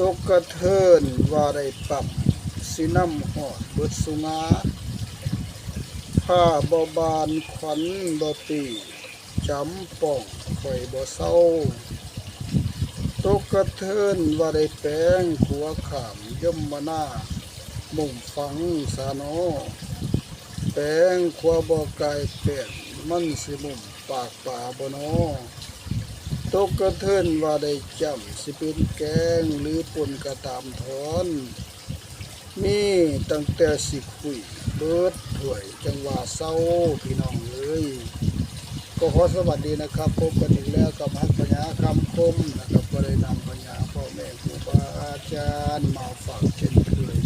ตกกระเทินว่าได้ปรับสิน้ำหอดเบิดสุงาผ้าบอบานขวัญบตีจำป่องข่อยบ่เศร้าตกกระเทินว่าได้แป้งขัวขามย่อมมาหน้ามุ่งฝังสาโนแป้งขัวบ่ไกลเปลี่ยนมันสิมุ่มปากป่าบ่โน ตกกระเทินว่าได้จำสิเป็นแกงหรือปนกระตามถอน มีตั้งแต่สิคุยเบิดถวยจังหวะเศร้าพี่น้องเอ้ยก็ขอสวัสดีนะครับพบกันอีกแล้วกับฮักปัญญาคำคมนะครับก็ได้นำปัญญาพ่อแม่ครูบาอาจารย์มาฝากเช่นเคย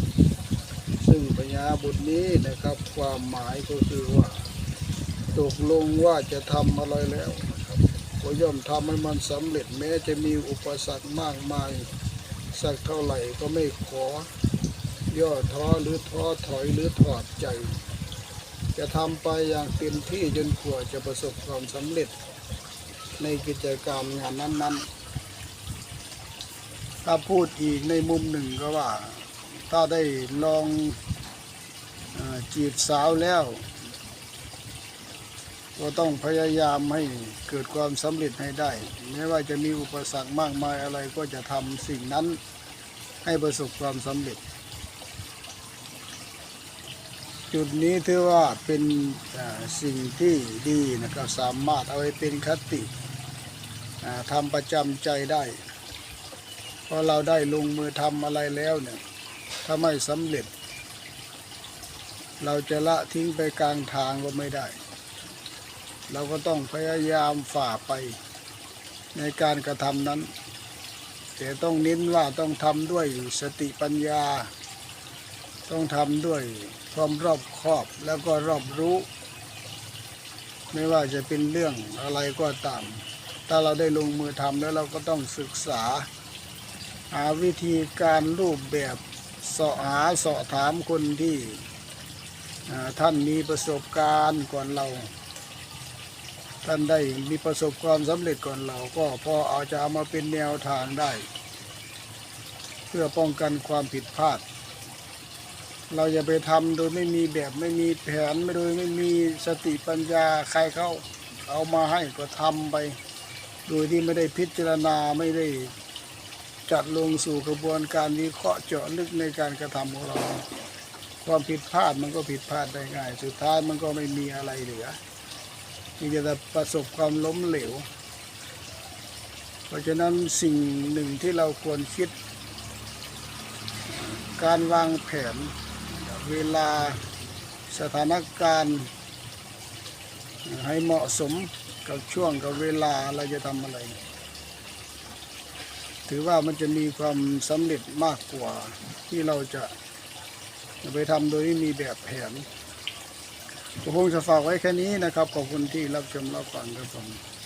ซึ่งปัญญาบทนี้นะครับความหมายก็คือว่า ตกลงว่าจะทำอะไรแล้ว ก็ย่อมทำให้มันสำเร็จแม้จะมีอุปสรรคมากมาย สักเท่าไหร่ก็ไม่ขอย่อท้อหรือท้อถอยหรือถอดใจ จะทำไปอย่างเต็มที่จนกว่าจะประสบความสำเร็จ ในกิจกรรมงานนั้น ๆ ถ้าพูดอีกในมุมหนึ่งก็ว่า ถ้าได้ลองอจีบสาวแล้ว ก็ต้องพยายามให้เกิดความสำเร็จให้ได้แม้ว่าจะมีอุปสรรคมากมายอะไรก็จะทำสิ่งนั้นให้ประสบความสำเร็จ จุดนี้ถือว่าเป็นสิ่งที่ดีนะครับสามารถเอาไปเป็นคติทำประจำใจได้เพราะเราได้ลงมือทำอะไรแล้วเนี่ยถ้าไม่สำเร็จ เราจะละทิ้งไปกลางทางก็ไม่ได้ เราก็ต้องพยายามฝ่าไปในการกระทำนั้น แต่ต้องเน้นว่าต้องทำด้วยสติปัญญา ต้องทำด้วยความรอบคอบแล้วก็รอบรู้ ไม่ว่าจะเป็นเรื่องอะไรก็ตาม ถ้าเราได้ลงมือทำแล้วเราก็ต้องศึกษา หาวิธีการรูปแบบสาะหาสาะถามคนที่ท่านมีประสบการณ์ก่อนเรา ท่านได้มีประสบความสำเร็จก่อนเราก็พออาจะเอามาเป็นแนวทางได้ เพื่อป้องกันความผิดพลาด เราอย่าไปทำโดยไม่มีแบบไม่มีแผนไม่โดยไม่มีสติปัญญาใครเขาเอามาให้ก็ทำไป โดยที่ไม่ได้พิจารณาไม่ได้จัดลงสู่กระบวนการวิเคราะห์เจาะลึกในการกระทำของเรา ความผิดพลาดมันก็ผิดพลาดได้ง่าย สุดท้ายมันก็ไม่มีอะไรเหลือ มีแต่ประสบความล้มเหลว เพราะฉะนั้นสิ่งหนึ่งที่เราควรคิด การวางแผน เวลาสถานการณ์ ให้เหมาะสมกับช่วงกับเวลาเราจะทำอะไร ถือว่ามันจะมีความสำเร็จมากกว่าที่เราจะไปทำโดยไม่มีแบบแผน ก็คงจะฝากไว้แค่นี้นะครับ ขอบคุณที่รับชมรับฟังครับผม